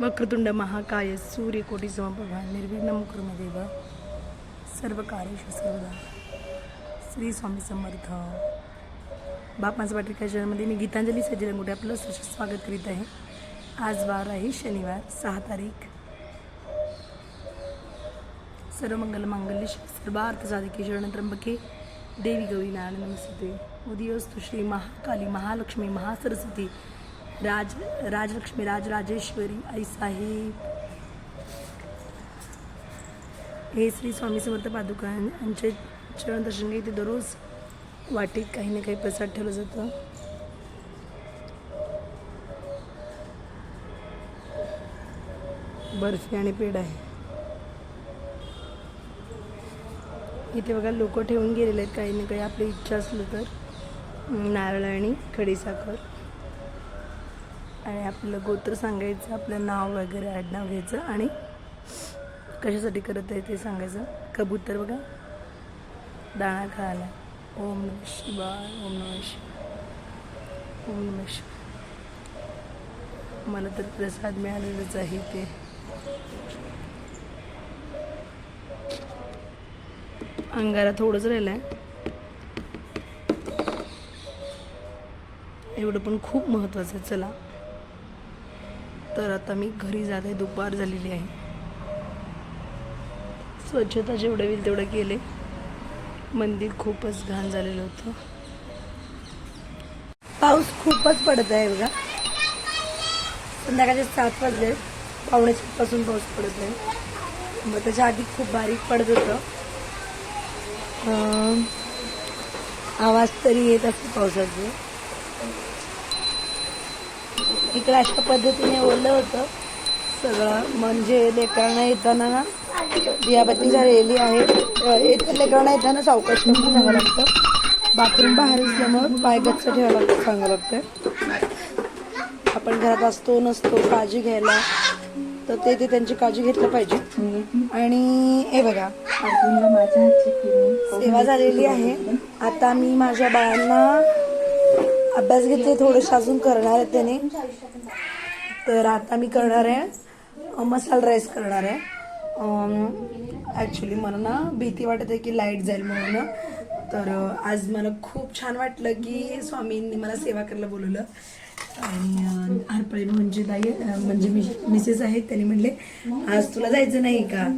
वक्रतुंड महाकाय सूर्यकोटी समप्रभा निर्विघ्न देव सर्व कार्येषु सर्वदा। श्री स्वामी समर्थ। बाप बापांचा वाटिका चॅनलमध्ये मी गीतांजली सज्जन मोठे आपलं सहर्ष स्वागत करीत आहे. आज वार आहे शनिवार, सहा तारीख. सर्व मंगल मांगल्य सर्वार्थ साधिके शरण त्र्यंबके देवी गौरी नारायण नमस्ते. उदयोस्तु श्री महाकाली महालक्ष्मी महासरस्वती. राज राजलक्ष्मी राजराजेश्वरी आई साहेब. हे श्री स्वामी समर्थ पादुका यांचे चरण दर्शन घेते दररोज. वाटीत काही ना काही प्रसाद ठेवलं जातं. बर्फी आणि पेढ आहे. इथे बघा लोक ठेवून गेलेले आहेत. काही ना काही आपली इच्छा असलं तर. नारळ आणि खडीसाखर. आणि आपलं गोत्र सांगायचं आपलं नाव वगैरे आडनाव घ्यायचं आणि कशासाठी करत आहे ते सांगायचं. कबूतर बघा. दाणा खायला. ओम नम शिवाय ओम नम शिवाय. ओम नम शिवाय. मला तर प्रसाद मिळालेलाच आहे ते अंगारा थोडंच राहिलं आहे एवढं पण खूप महत्त्वाचं आहे. चला. तर आता मी घरी जात आहे. दुपार झालेली आहे. स्वच्छता जेवढं होईल तेवढं केले. मंदिर खूपच घाण झालेलं होतं. पाऊस खूपच पडत आहे बघा. संध्याकाळचे सात वाजले. पावणे पासून पाऊस पडत आहे. मग त्याच्या आधी खूप बारीक पडत होतं. आवाज तरी येत असतो पावसाचे. इकडे अशा पद्धतीने ओलं होतं. सगळं म्हणजे लेकरांना येताना ना दियाबत्ती झालेली आहे. लेकरांना येताना सावकाश करून सांगावं लागतं. बाथरूम बाहेर असल्यामुळं पाय गच्च ठेवावं लागतं सांगावं लागतं आपण घरात असतो नसतो काळजी घ्यायला तर ते ते त्यांची काळजी घेतलं पाहिजे. आणि हे बघा सेवा झालेली आहे. आता मी माझ्या बाळांना अभ्यास घेतले थोडेसे अजून करणार आहे त्याने. तर आता मी करणार आहे मसाला राईस करणार आहे. ॲक्च्युली मला ना भीती वाटत आहे की लाइट जाईल म्हणून. ना. तर आज मला खूप छान वाटलं की स्वामींनी मला सेवा करायला बोलवलं. आणि हरपळे म्हणजे ताई म्हणजे मी मिसेस आहेत त्यांनी म्हणले आज तुला जायचं नाही का?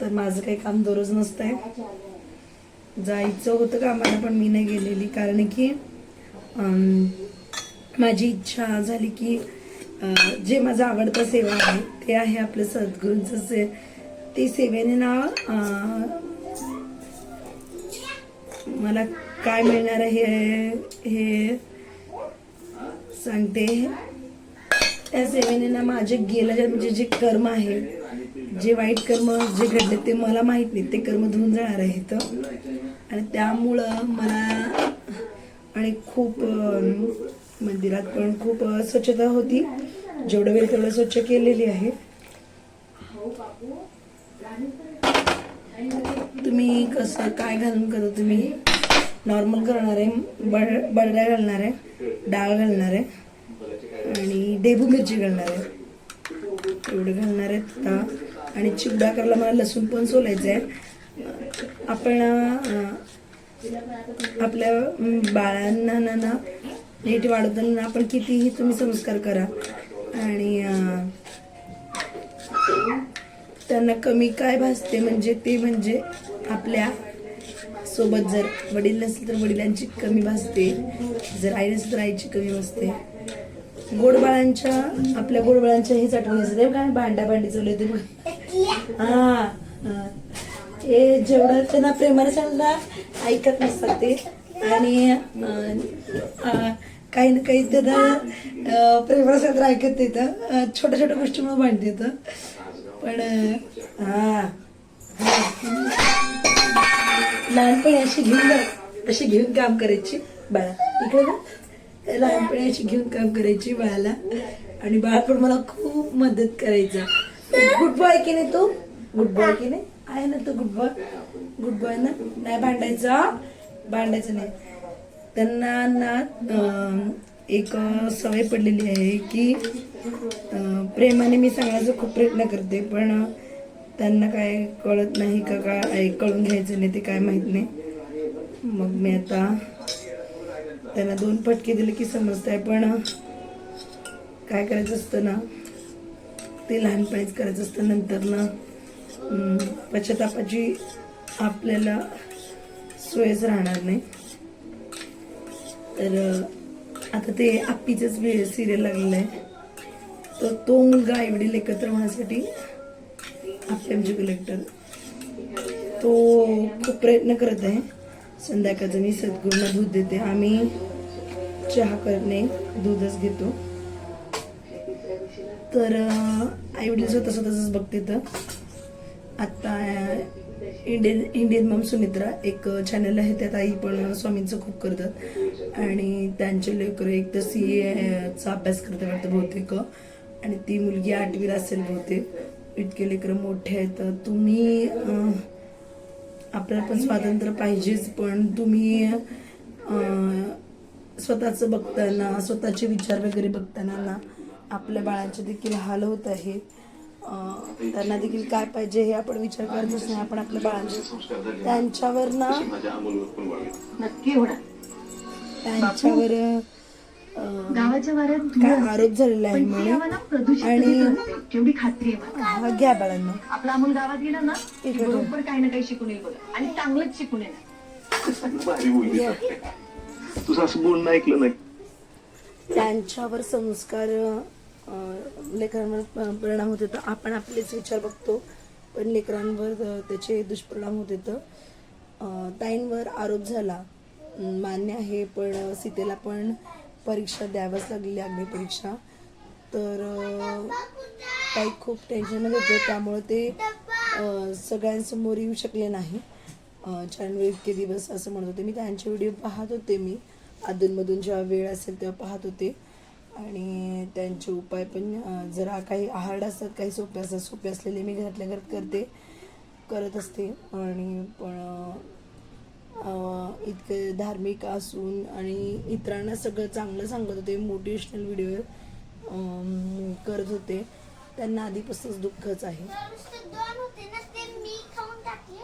तर माझं काही काम दररोज नसतं आहे जायचं होतं कामाला पण मी नाही गेलेली. कारण की माझी इच्छा झाली की जे माझं आवडतं सेवा आहे ते आहे आपलं सद्गुरूंचं से ते सेवेने ना मला काय मिळणार आहे हे हे सांगते. त्या सेवेने ना माझे गेल्या म्हणजे जे कर्म आहे जे वाईट कर्म जे घडले ते मला माहीत नाही ते कर्म धुवून जाणार आहेत आणि त्यामुळं मला आणि खूप मंदिरात पण खूप स्वच्छता होती. जेवढं वेळ तेवढं स्वच्छ केलेली आहे. तुम्ही कसं काय घालून करता तुम्ही? नॉर्मल करणार आहे बड बडऱ्या घालणार आहे डाळ घालणार आहे आणि डेबू मिरची घालणार आहे. एवढे घालणार आहेत आता. आणि चिवडा करायला मला लसूण पण सोलायचं आहे आपण आपल्या बाळांना ना ना नीट वाढवताना आपण कितीही तुम्ही संस्कार करा. आणि त्यांना कमी काय भासते म्हणजे ते म्हणजे आपल्यासोबत जर वडील नसेल तर वडिलांची कमी भासते. जर आई नसेल तर आईची कमी भासते. गोडबाळांच्या आपल्या गोडबाळांच्या हेच आठवण असते. काय भांडा भांडी चालू येते हा हा. हे जेवढं त्यांना प्रेमाने सांगणार ऐकत नसतात ते. आणि काही ना काही त्यांना प्रेमासात ऐकत येतं. छोट्या छोट्या गोष्टीमुळे भांडते येतं. पण हां. लहानपणी अशी घेऊन अशी घेऊन काम करायची बाळा. इकडे ना लहानपणी अशी घेऊन काम करायची बाळाला. आणि बाळ पण मला खूप मदत करायचा. गुड बॉय की नाही तू? गुड बॉय की नाही? आहे ना तू गुड बॉय गुड बॉय ना? नाही भांडायचं भांडायचं नाही. त्यांना ना एक सवय पडलेली आहे की प्रेमाने मी सांगण्याचा खूप प्रयत्न करते पण त्यांना काय कळत नाही का काय कळून घ्यायचं नाही ते काय माहीत नाही. मग मी आता त्यांना दोन फटके दिले की समजत आहे पण काय करायचं असतं ना ते लहानपणीच करायचं असतं. नंतर ना पश्चातापाची आपल्याला सोयच राहणार नाही. तर आता ते आप्पीचंच सिरियल लागलेलं आहे. तर तो मुलगा आईवडील एकत्र होण्यासाठी आपले आमचे कलेक्टर तो खूप प्रयत्न करत आहे. संध्याकाळचं मी सद्गुरूंना दूध देते. आम्ही चहा करणे दूधच घेतो. तर आईवडील स्वतः स्वतःच बघते तर आत्ता इंडियन इंडियन मम सुमित्रा एक चॅनल आहे त्यात आई पण स्वामींचं खूप करतात. आणि त्यांचे लेकर एक तर सी एचा अभ्यास करतात वाटतं बहुतेक. आणि ती मुलगी आठवीला असेल बहुतेक. इतके लेकरं मोठे आहेत. तर तुम्ही आपल्याला पण स्वातंत्र्य पाहिजेच पण तुम्ही स्वतःचं बघताना स्वतःचे विचार वगैरे बघताना ना आपल्या बाळांचे देखील हाल होत आहे त्यांना देखील काय पाहिजे हे आपण विचार करतच नाही आपण आपल्या बाळांचे त्यांच्यावर ना नक्की होणार. त्यांच्यावर अं, गावाच्या वाऱ्यात काय आरोप झालेला आहे पण ती हवा ना म्हणे प्रदूषित आणि- खात्री आहे मला. हा, घ्या बाळांना. आपला अमोल गावात गेला ना. बरोबर काही ना काही शिकून येईल बघा. आणि चांगलंच शिकून येणार. तुझं असं बोलणं ऐकलं नाही. त्यांच्यावर संस्कार लेकरांवर प- परिणाम होत होता आपण आपलेच विचार बघतो पण लेकरांवर त्याचे दुष्परिणाम होत होतं ताईंवर आरोप झाला मान्य आहे पण सीतेला पण परीक्षा द्यावंच लागलेली अग्निपरीक्षा तर ताई खूप टेन्शनमध्ये होते त्यामुळे ते सगळ्यांसमोर येऊ शकले नाही. चॅनलवर इतके दिवस असं म्हणत होते. मी त्यांचे व्हिडिओ पाहत होते मी. अधूनमधून जेव्हा वेळ असेल तेव्हा पाहत होते. आणि त्यांचे उपाय पण जरा काही हार्ड असतात काही सोपे असतात. सोपे असलेले मी घरातल्या घरात करते करत असते. आणि पण इतके धार्मिक असून आणि इतरांना सगळं चांगलं सांगत होते मोटिवेशनल व्हिडिओ करत होते. त्यांना आधीपासूनच दुःखच आहे.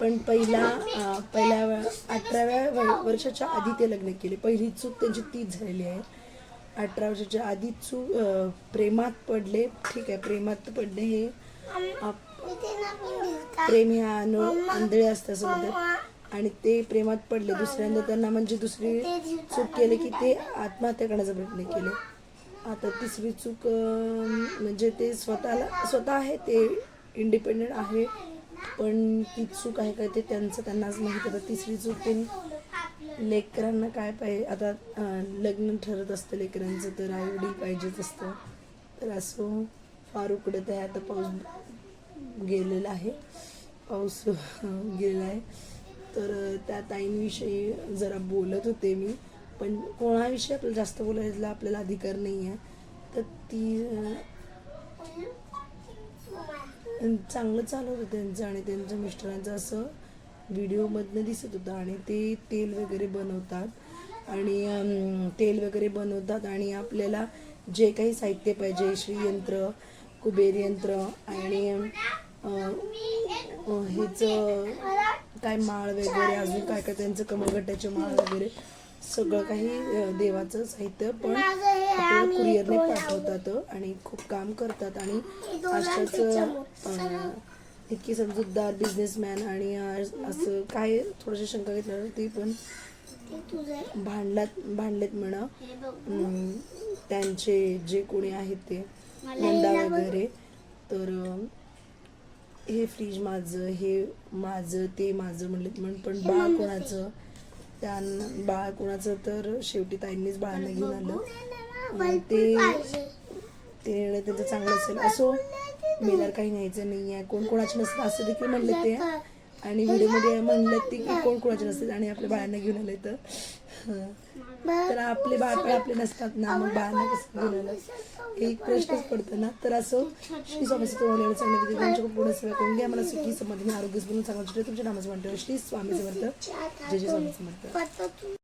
पण पहिला पहिल्या अठराव्या व- वर्षाच्या आधी ते लग्न केले. पहिली चूक त्यांची तीच झालेली आहे. अठरा वर्षाच्या आधी चूक अं, प्रेमात पडले. ठीक आहे प्रेमात पडणे हे. आप- प्रेम हे आंधळे असतं असं म्हणतात. आणि ते प्रेमात पडले. दुसऱ्यांदा त्यांना म्हणजे दुसरी चूक केली की ते आत्महत्या करण्याचा प्रयत्न केले. आता तिसरी चूक म्हणजे ते स्वतःला स्वतः आहे ते इंडिपेंडेंट आहे. पण ती चूक आहे काय ते त्यांचं त्यांनाच माहीत आहे. तिसरी चूक त्यांनी लेकरांना काय पाहिजे? आता लग्न ठरत असतं लेकरांचं तर आई वडील पाहिजेच असतं. तर असं फार उकडत आहे. आता पाऊस गेलेला आहे. पाऊस गेला गेलेला आहे. तर त्या ताईंविषयी जरा बोलत होते मी. पण कोणाविषयी आपल्याला जास्त बोलायला आपल्याला अधिकार नाही आहे. तर ती चांगलं चालत होतं त्यांचं आणि त्यांच्या मिस्टरांचं असं. व्हिडिओमधनं दिसत होतं आणि ते तेल वगैरे बनवतात. आणि तेल वगैरे बनवतात आणि आपल्याला जे काही साहित्य पाहिजे श्रीयंत्र कुबेर यंत्र आणि हेचं काय माळ वगैरे अजून काय काय त्यांचं कमळगट्ट्याचे माळ वगैरे सगळं काही देवाचं साहित्य पण आपल्याला कुरिअरने पाठवतात आणि खूप काम करतात. आणि अशाच इतकी समजूतदार बिझनेसमॅन आणि असं काय थोडंसं शंका घेतल्यावर ते पण भांडलात भांडलेत म्हणा. त्यांचे जे कोणी आहेत ते नंदा वगैरे. तर हे फ्रीज माझं हे माझं ते माझं म्हणलेत म्हण पण बाळ कोणाचं? त्यांना बाळ कोणाचं? तर शेवटी ताईंनीच बाळांना घेऊन आलं. ते ते त्यांचं चांगलं असेल. असो मेल्यावर काही न्यायचं नाही आहे कोण कोणाचे नसतं असं देखील म्हणले ते. आणि व्हिडिओमध्ये म्हणलं ते की कोण कोणाचे नसतात आणि आपल्या बाळांना घेऊन आले तर. तर आपले बाळपण आपले नसतात ना. मग बाळांना कसं घेऊन आलं? एक प्रश्नच पडतो ना. तर असं श्री स्वामी तुम्हाला विधी त्यांच्या पूर्ण सेवा करून घ्या मला सुखी समाधानी आरोग्य बनून चांगलं तुमच्या नामाचं म्हणतो श्री स्वामी समर्थ. जय जय स्वामी समर्थ.